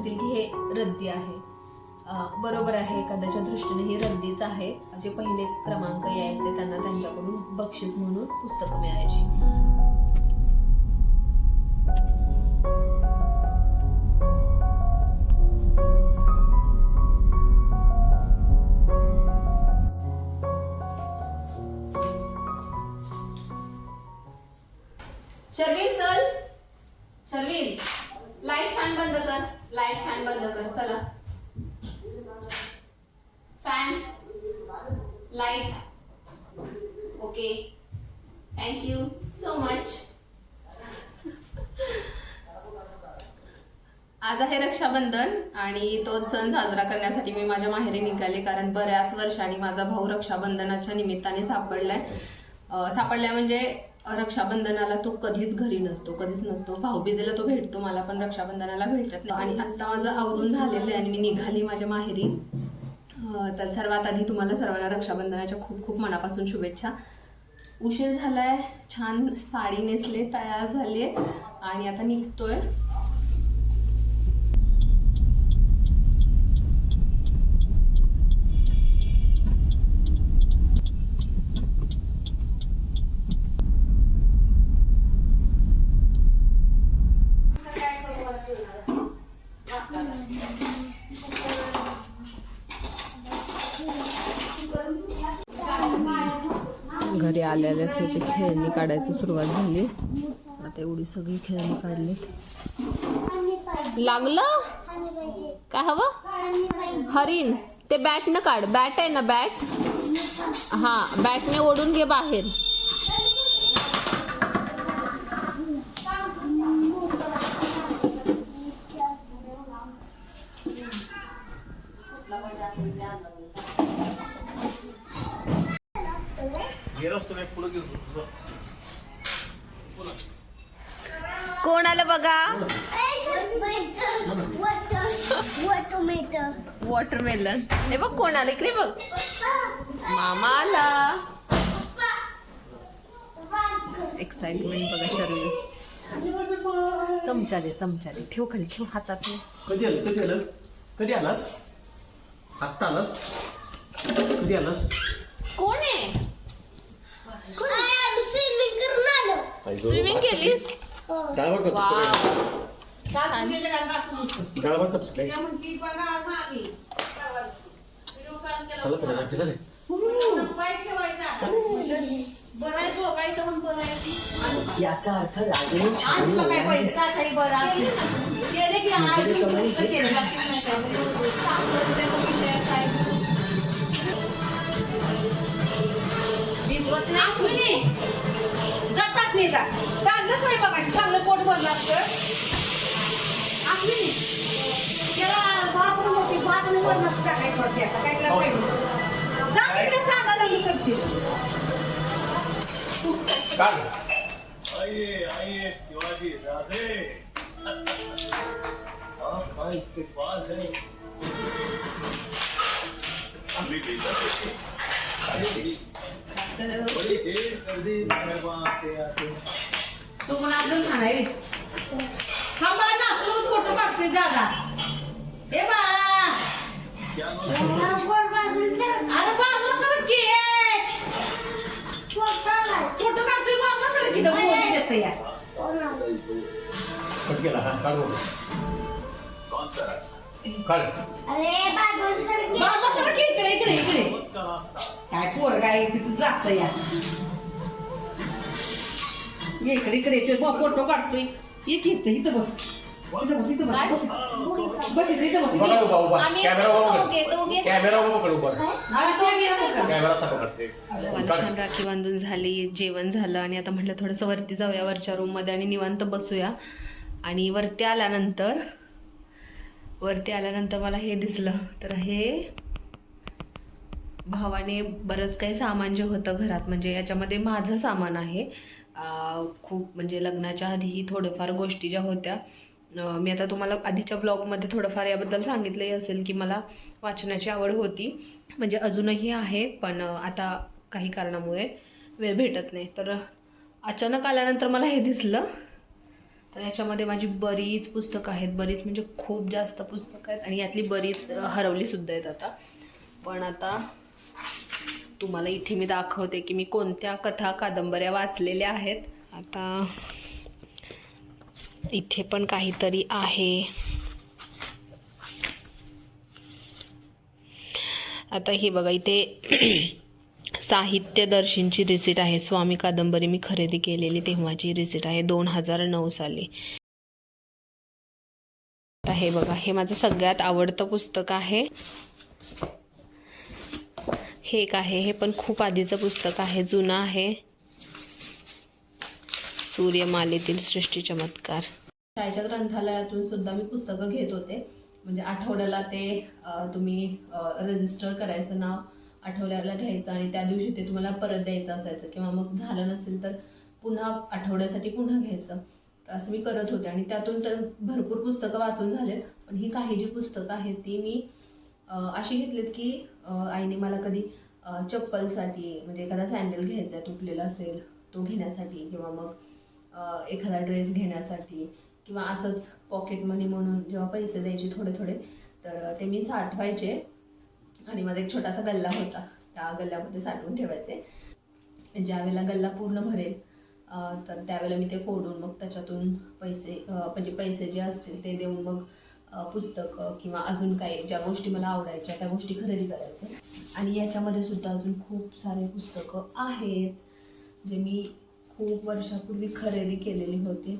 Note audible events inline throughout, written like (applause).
म्हणतील की हे रद्दी आहे. बरोबर आहे एखाद्याच्या दृष्टीने हे रद्दीच आहे. जे पहिले क्रमांक यायचे त्यांना त्यांच्याकडून बक्षीस म्हणून पुस्तकं मिळायची. आज आहे रक्षाबंधन आणि तो सण साजरा करण्यासाठी मी माझ्या माहेरी निघाले कारण बऱ्याच वर्षांनी माझा भाऊ रक्षाबंधनाच्या निमित्ताने सापडलाय. अं, सापडलाय म्हणजे रक्षाबंधनाला तो कधीच घरी नसतो कधीच नसतो. भाऊबीजेला तो भेटतो मला पण रक्षाबंधनाला भेटत नाही. आणि आत्ता माझं आवरून झालेलं आहे आणि मी निघाली माझ्या माहेरी. तर सर्वात आधी तुम्हाला सर्वांना रक्षाबंधनाच्या खूप खूप मनापासून शुभेच्छा. उशीर झालाय छान साडी नेसले तयार झाले. आणि आता निघतोय घरी आल्या त्याची खेळणी काढायची सुरुवात झाली. आता एवढी सगळी खेळणी काढली लागलं? काय हवं? हरिण. ते बॅट न काढ. बॅट आहे ना बॅट हा बॅटने ओढून घे बाहेर. कोण आलं बघा? वॉटरमेलन. हे बघ कोण आलं इकडे बघ. मामा आला. एक्साइटमेंट बघा शर्वी. चमचा दे चमचा दे ठेव खाली ठेव हातात. कधी आलं कधी आलं? कधी आलास? आत्ता आलास? कधी आलास? कोण आहे स्विमिंग करून आलो स्विमिंग केलीस? डाळभात करतोस वाव. का छान. डाळभात करतोस काय चला फिरायला फिरायला याचा अर्थ राजाने छान बोलला काय भिजवत नाही? नाही जा. चांगलंच नाही बघायचं. चांगलं पोट भरलं असतं आपली नाही. त्याला भात मोठी भात टाकायचं वरती आता काय करायला पाहिजे जा तिकडे सांगा लग्न करशील काढ. आइए आइए शिवाजी राधे. हाँ हाँ इस्तेकबाल है अभी तू पण अजून खाणार थांबा ना तू फोटो काढतोय दादा. ए बाळा क्या अरे बाजूला सर की फोटो काढतोय बाजूला सर की मोदी देत या. कट केला हा काढ बघू. कौन सा रास्ता काढ अरे बाजूला सरकी. बाजूला सर की इकडे इकडे इकडे मौत का रास्ता काय तिथं जात या. ये इकडे इकडे फोटो काढतोय. ये की इथं इथं बस. इथं बस इथं बस बस. बस इथं इथं बस बघा इथं. उभा उभा. आम्ही कॅमेरा उभा दोघे- दोघे- पकड कॅमेरा उभा पकड उभा. आता तो घे बघा. कॅमेरा असा पकडते मला छान राखी बांधून झाली जेवण झालं आणि आता म्हटलं थोडंसं वरती जाऊया वरच्या रूममध्ये आणि निवांत बसूया. आणि वरती आल्यानंतर वरती आल्यानंतर मला हे दिसलं. तर हे भावाने बरंच काही सामान जे होतं घरात म्हणजे याच्यामध्ये माझं सामान आहे. खूप म्हणजे लग्नाच्या आधीही थोडंफार गोष्टी ज्या होत्या मी आता तुम्हाला आधीच्या ब्लॉगमध्ये थोडंफार याबद्दल सांगितलंही असेल की मला वाचनाची आवड होती. म्हणजे अजूनही आहे पण आता काही कारणामुळे वेळ भेटत नाही. तर अचानक आल्यानंतर मला हे दिसलं. तर याच्यामध्ये माझी बरीच पुस्तकं आहेत. बरीच म्हणजे खूप जास्त पुस्तकं आहेत आणि यातली बरीच हरवली सुद्धा आहेत आता. पण आता तुम्हाला इथे मी दाखवते की मी कोणत्या कथा कादंबऱ्या वाचलेल्या आहेत. आता इथे पण काहीतरी आहे. आता हे बघा इथे (clears throat) साहित्य रिसिट आहे. स्वामी कादंबरी मी खरेदी केलेली तेव्हाची रिसिट आहे. दोन हजार नऊ साली. आता हे बघा हे माझं सगळ्यात आवडतं पुस्तक आहे. हे एक आहे हे पण खूप आधीचं पुस्तक आहे जुनं आहे. सूर्यमालेतील सृष्टी चमत्कार. शाळेच्या ग्रंथालयातून सुद्धा मी पुस्तकं घेत होते. म्हणजे आठवड्याला ते तुम्ही रजिस्टर करायचं नाव आठवड्याला घ्यायचं आणि त्या दिवशी ते तुम्हाला परत द्यायचं असायचं किंवा मग झालं नसेल तर पुन्हा आठवड्यासाठी पुन्हा घ्यायचं. तर असं मी करत होते आणि त्यातून तर भरपूर पुस्तकं वाचून झालेत. पण ही काही जी पुस्तकं आहेत ती मी अशी घेतलीत की आईने मला कधी चप्पलसाठी म्हणजे एखादा सँडल घ्यायचा आहे तुटलेला असेल तो घेण्यासाठी किंवा मग एखादा ड्रेस घेण्यासाठी किंवा असंच पॉकेट मनी म्हणून जेव्हा पैसे द्यायचे थोडे थोडे तर ते मी साठवायचे. आणि माझा एक छोटासा गल्ला होता त्या गल्ल्यामध्ये साठवून ठेवायचे. ज्यावेळेला गल्ला पूर्ण भरेल तर त्यावेळेला मी ते फोडून मग त्याच्यातून पैसे म्हणजे पैसे जे असतील ते देऊन मग पुस्तकं किंवा अजून काही ज्या गोष्टी मला आवडायच्या त्या गोष्टी खरेदी करायच्या आणि याच्यामध्ये सुद्धा अजून खूप सारे पुस्तकं आहेत जे मी खूप वर्षापूर्वी खरेदी केलेली होती.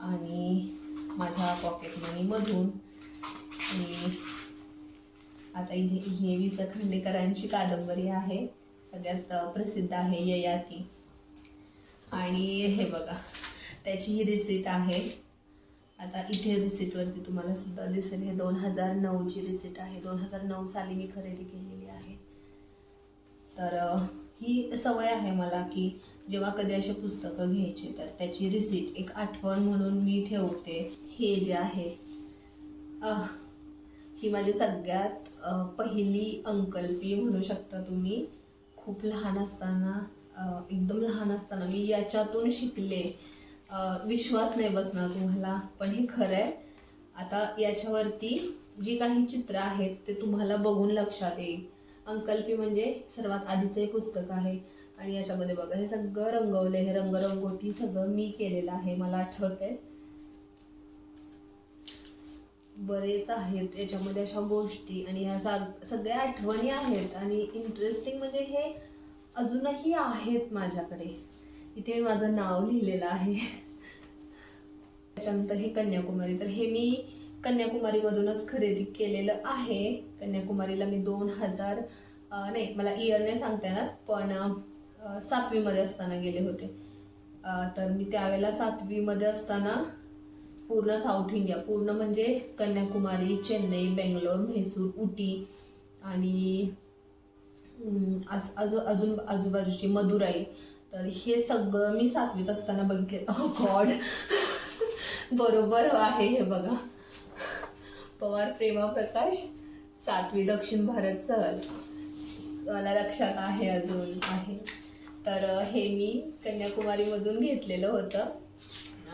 आणि माझ्या पॉकेट मनीमधून आणि आता हे हे वि स खांडेकरांची कादंबरी आहे. सगळ्यात प्रसिद्ध आहे ययाती. आणि हे बघा त्याची ही रिसिट आहे. आता इथे रिसिटवरती तुम्हाला सुद्धा दिसेल हे दोन हजार नऊची रिसिट आहे. दोन हजार नऊ साली मी खरेदी केलेली आहे. तर ही सवय आहे मला की जेव्हा कधी असे पुस्तकं घ्यायचे तर त्याची रिसिट एक आठवण म्हणून मी ठेवते. हे जे आहे ही माझी सगळ्यात पहिली अंकल्पी म्हणू शकता तुम्ही. खूप लहान असताना एकदम लहान असताना मी याच्यातून शिकले. विश्वास नाही बसणार तुम्हाला पण हे खरं आहे. आता याच्यावरती जी काही चित्र आहेत ते तुम्हाला बघून लक्षात येईल. अंकल्पी म्हणजे सर्वात आधीचं हे पुस्तक आहे. आणि याच्यामध्ये बघा हे सगळं रंगवलं हे रंगरंगोटी सगळं मी केलेलं आहे मला आठवतंय. बरेच आहेत याच्यामध्ये अशा गोष्टी आणि या सगळ्या आठवणी आहेत. आणि इंटरेस्टिंग म्हणजे हे अजूनही आहेत माझ्याकडे. इथे मी माझं नाव लिहिलेलं आहे. त्याच्यानंतर हे कन्याकुमारी. तर हे मी कन्याकुमारीमधूनच खरेदी केलेलं आहे. कन्याकुमारीला मी दोन हजार नाही मला इयर नाही सांगता येणार पण सातवीमध्ये असताना गेले होते. तर मी त्यावेळेला सातवीमध्ये असताना पूर्ण साऊथ इंडिया पूर्ण म्हणजे कन्याकुमारी चेन्नई बेंगलोर म्हैसूर उटी आणि अजून आजूबाजूची मदुराई तर हे सगळं मी सातवीत असताना बघितले गॉड बरोबर आहे हे बघा. पवार प्रेमा प्रकाश सातवी दक्षिण भारत सहल. मला लक्षात आहे अजून आहे. तर हे मी कन्याकुमारीमधून घेतलेलं होतं.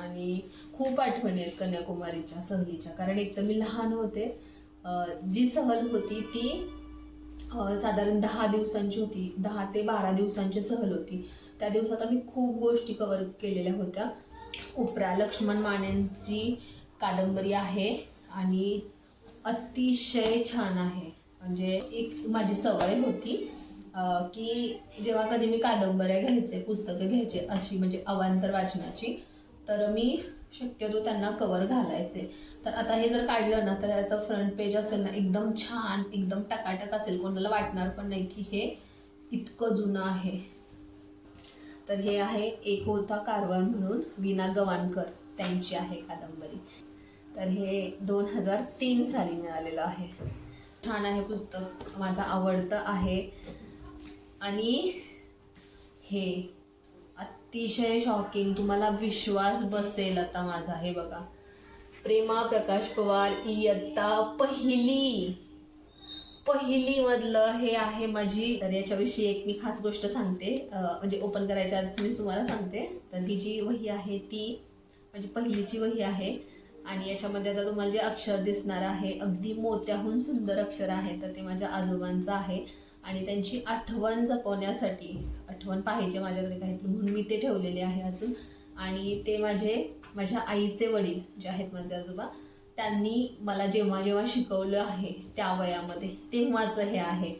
आणि खूप आठवणी आहेत कन्याकुमारीच्या सहलीच्या. कारण एक तर मी लहान होते. जी सहल होती ती साधारण दहा दिवसांची होती. दहा ते बारा दिवसांची सहल होती. त्या दिवसात आम्ही खूप गोष्टी कवर केलेल्या होत्या. उपरा लक्ष्मण मानेंची कादंबरी आहे आणि अतिशय छान आहे. म्हणजे एक माझी सवय होती की जेव्हा कधी मी कादंबऱ्या घ्यायचे पुस्तकं घ्यायचे अशी म्हणजे अवांतर वाचनाची तर मी शक्यतो त्यांना कवर घालायचे. तर आता हे जर काढलं ना तर याचं फ्रंट पेज असेल ना एकदम छान एकदम टकाटक असेल. कोणाला वाटणार पण नाही की हे इतकं जुनं आहे. तर हे आहे एक होता कारवार म्हणून विना गवाणकर त्यांची आहे कादंबरी. तर हे दोन हजार तीन साली मिळालेलं आहे. छान आहे पुस्तक. माझं आवडतं आहे. आणि हे अतिशय शॉकिंग तुम्हाला विश्वास बसेल आता माझा. हे बघा. प्रेमा प्रकाश पवार इयत्ता पहिली. पहिली मधलं हे आहे माझी. तर याच्याविषयी एक मी खास गोष्ट सांगते. म्हणजे ओपन करायच्या आधीच मी तुम्हाला सांगते. तर ही जी वही आहे ती माझी पहिलीची वही आहे. आणि याच्यामध्ये आता तुम्हाला जे अक्षर दिसणार आहे अगदी मोत्याहून सुंदर अक्षर आहे तर ते माझ्या आजोबांचं आहे. आणि त्यांची आठवण जपवण्यासाठी आठवण पाहिजे माझ्याकडे काहीतरी म्हणून मी ते ठेवलेले आहे अजून. आणि ते माझे माझ्या आईचे वडील जे आहेत माझे आजोबा त्यांनी मला जेव्हा जेव्हा शिकवलं आहे त्या वयामध्ये तेव्हाच हे आहे.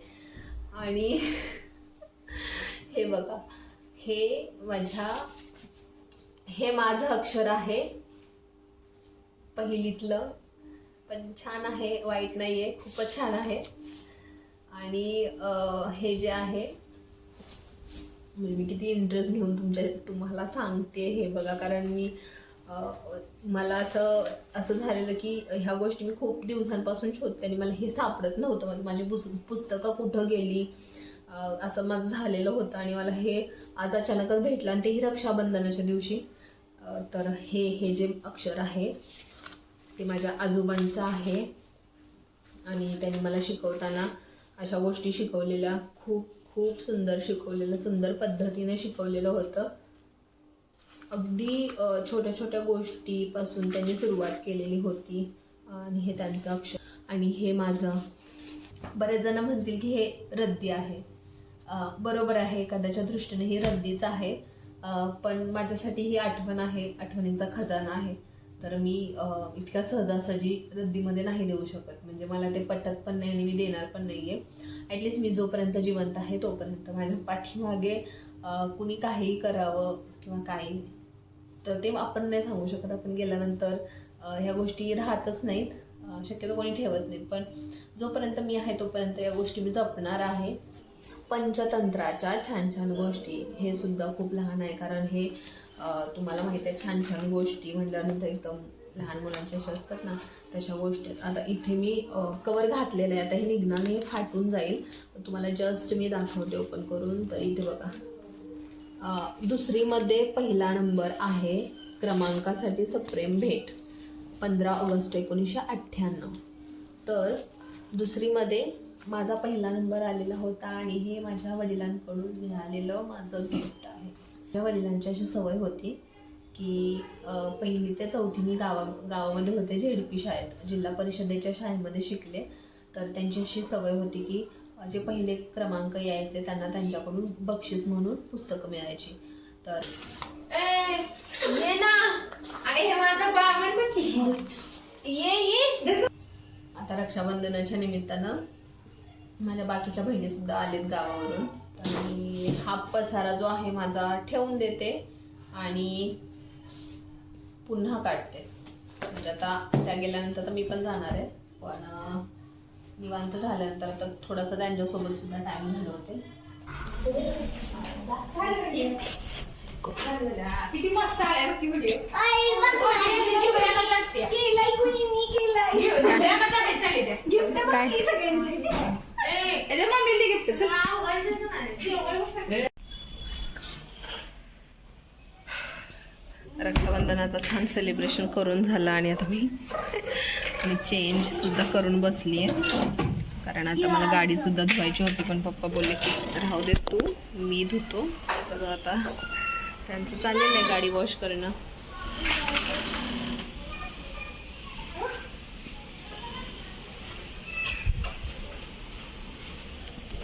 आणि (laughs) हे बघा हे माझ्या हे माझं अक्षर आहे. पहिलीतलं पण छान आहे वाईट नाही आहे खूपच छान आहे. आणि हे जे आहे म्हणजे मी किती इंटरेस्ट घेऊन तुमच्या तुम्हाला सांगते हे बघा कारण मी मला असं असं झालेलं की ह्या गोष्टी मी खूप दिवसांपासून शोधते आणि मला हे सापडत नव्हतं. म्हणजे माझी पुस पुस्तकं कुठं गेली? असं माझं झालेलं होतं आणि मला हे आज अचानकच भेटलं आणि तेही रक्षाबंधनाच्या दिवशी. तर हे हे जे अक्षर आहे ते माझ्या आजोबांचं आहे. आणि त्यांनी मला शिकवताना अशा गोष्टी शिकवलेल्या खूप खूप सुंदर शिकवलेलं सुंदर पद्धतीने शिकवलेलं होतं. अगदी छोट्या छोट्या गोष्टीपासून त्यांनी सुरुवात केलेली होती. आणि हे त्यांचं अक्षर. आणि हे माझं. बरेच जण म्हणतील की हे रद्दी आहे. बरोबर आहे एखाद्याच्या दृष्टीने हे रद्दीच आहे. पण माझ्यासाठी ही आठवण आहे आठवणींचा खजाना आहे. तर मी इतक्या सहजासहजी रद्दीमध्ये नाही देऊ शकत. म्हणजे मला ते पटत पण नाही आणि मी देणार पण नाही आहे ॲटलिस्ट मी जोपर्यंत जिवंत आहे तोपर्यंत. माझ्या पाठीमागे कुणी काहीही करावं किंवा काही. तर ते आपण नाही सांगू शकत. आपण गेल्यानंतर ह्या गोष्टी राहतच नाहीत. शक्यतो कोणी ठेवत नाहीत पण जोपर्यंत मी आहे तोपर्यंत या गोष्टी मी जपणार आहे. पंचतंत्राच्या छान छान गोष्टी. हे सुद्धा खूप लहान आहे. कारण हे तुम्हाला माहिती आहे छान छान गोष्टी म्हटल्यानंतर एकदम लहान मुलांच्या अशा असतात ना तशा गोष्टी आता इथे मी कवर घातलेलं आहे. आता हे निघणार नाही हे फाटून जाईल. तुम्हाला जस्ट मी दाखवते ओपन करून. तर इथे बघा. दुसरीमध्ये पहिला नंबर आहे क्रमांकासाठी सप्रेम भेट पंधरा ऑगस्ट एकोणीसशे अठ्ठ्याण्णव. तर दुसरीमध्ये माझा पहिला नंबर आलेला होता आणि हे माझ्या वडिलांकडून मिळालेलं माझं गिफ्ट आहे. माझ्या वडिलांची अशी सवय होती की पहिली ते चौथी मी गावा गावामध्ये होते झेडपी शाळेत जिल्हा परिषदेच्या शाळेमध्ये शिकले. तर त्यांची अशी सवय होती की जे पहिले क्रमांक यायचे त्यांना त्यांच्याकडून बक्षीस म्हणून पुस्तकं मिळायची. तर ये ना. अरे माझं बाळ ये ये. आता रक्षाबंधनाच्या निमित्तानं माझ्या बाकीच्या बहिणी सुद्धा आलेत गावावरून. आणि हा पसारा जो आहे माझा ठेवून देते आणि पुन्हा काढते. म्हणजे आता त्या गेल्यानंतर तर मी पण जाणार आहे. पण निवांत झाल्यानंतर आता थोडासा त्यांच्यासोबत सुद्धा टाइम घालवते. किती मस्त आलाय बघ की व्हिडिओ रक्षाबंधनाचं छान सेलिब्रेशन करून झालं आणि आता मी मी चेंज सुद्धा करून बसली आहे. कारण आता मला गाडी सुद्धा धुवायची होती पण पप्पा बोलले की राहू दे तू मी धुतो. तर आता त्यांचं चाललेलं आहे गाडी वॉश करणं.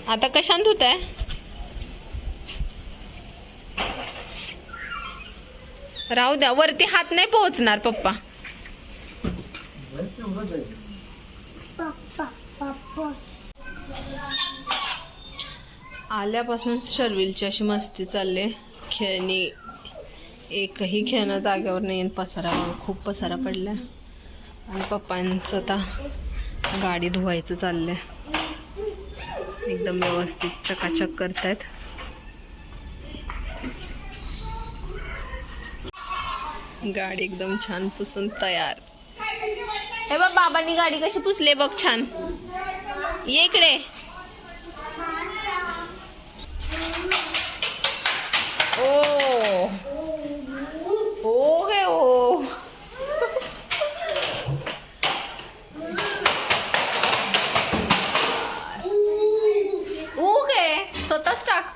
आता कशान धुत आहे राहू द्या वरती हात नाही पोहोचणार पप्पा. आल्यापासून शर्विलची अशी मस्ती चालली. खेळणी एकही खेळणं जागेवर नाही आणि पसारा खूप पसारा पडला. आणि पप्पांचं आता गाडी धुवायचं चाललंय. एकदम व्यवस्थित चकाचक करतायत. गाडी एकदम छान पुसून तयार. हे बघ बाबांनी गाडी कशी पुसले बघ छान. ये इकडे.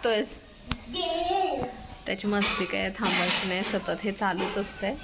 टाकतोयस त्याची मस्ती काय थांबायची नाही सतत हे चालूच असतंय.